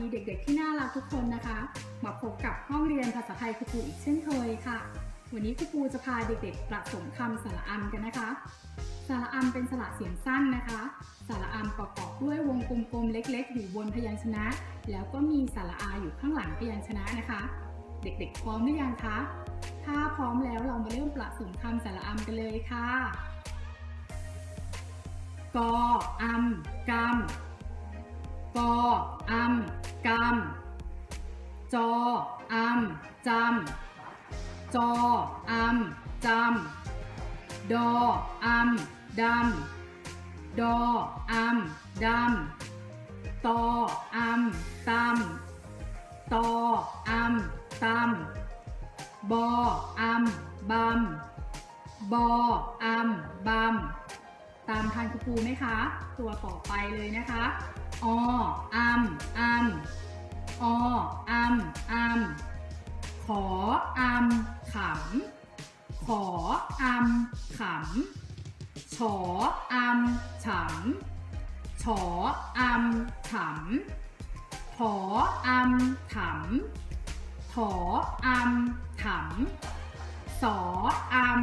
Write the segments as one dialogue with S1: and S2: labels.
S1: ดีเด็ก ๆ ที่น่ารักทุกคนนะคะ มาพบกับห้องเรียนภาษาไทยครูปูอีกเช่นเคยค่ะ วันนี้ครูปูจะพาเด็ก ๆ ประสมคำสระอัมกันนะคะ สระอัมเป็นสระเสียงสั้นนะคะ สระอัมประกอบด้วยวงกลมๆเล็ก ๆ อยู่บนพยัญชนะ แล้วก็มีสระอาอยู่ข้างหลังพยัญชนะนะคะ เด็ก ๆ พร้อมหรือยังคะ ถ้าพร้อมแล้วเรามาเริ่มประสมคำสระอัมกันเลยค่ะกออัมกำ กออัมกำจออัมจำจออัมจำดออัมดำดออัมดำตออัมตำตออัมตำบออัมบำบออัมบำตามทันครูปูไหมคะ ตัวต่อไปเลยนะคะ ออัมอัมออัมอัมขออัมขำ ขออัมขำ ฉออัมฉำ ฉออัมฉำถออัมถำ ถออัมถำ สออัม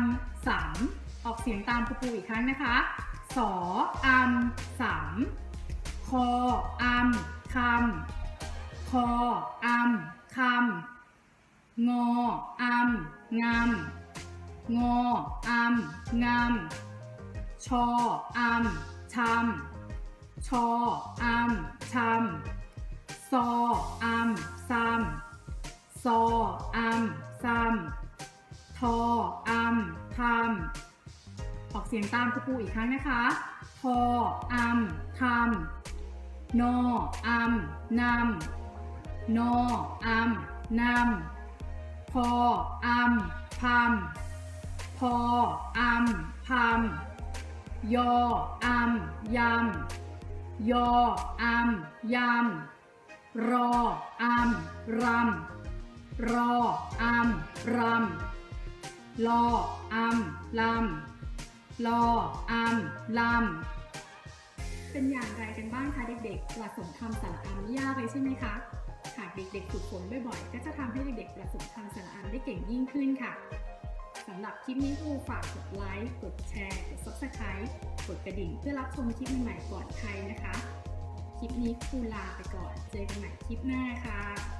S1: สำออกเสียงตามครูปูอีกครั้งนะคะ สออัมสำ คออัมคำคออัมคำงออัมงำงออัมงำชออัมชำชออัมชำซออัมซ้ำซออัมซ้ำทออัมทำออกเสียงตามครูปูอีกครั้งนะคะ ทออัมทำ นออัมนำนออัมนำพออัมพำพออัมพำยออัมยำยออัมยำรออัมรำรออัมรำลออัมลำลออัมลำ เป็นอย่างไรกันบ้างคะเด็กๆ ประสมคำสระอัมยากเลยใช่ไหมคะ หากเด็กๆฝึกฝนบ่อยๆ ก็จะทำให้เด็กๆ ประสมคำสระอัมได้เก่งยิ่งขึ้นค่ะสำหรับคลิปนี้ครูฝากกดไลค์ กดแชร์ กด subscribe กดกระดิ่งเพื่อรับชมคลิปใหม่ๆก่อนใครนะคะ คลิปนี้ครูลาไปก่อน เจอกันใหม่คลิปหน้าค่ะ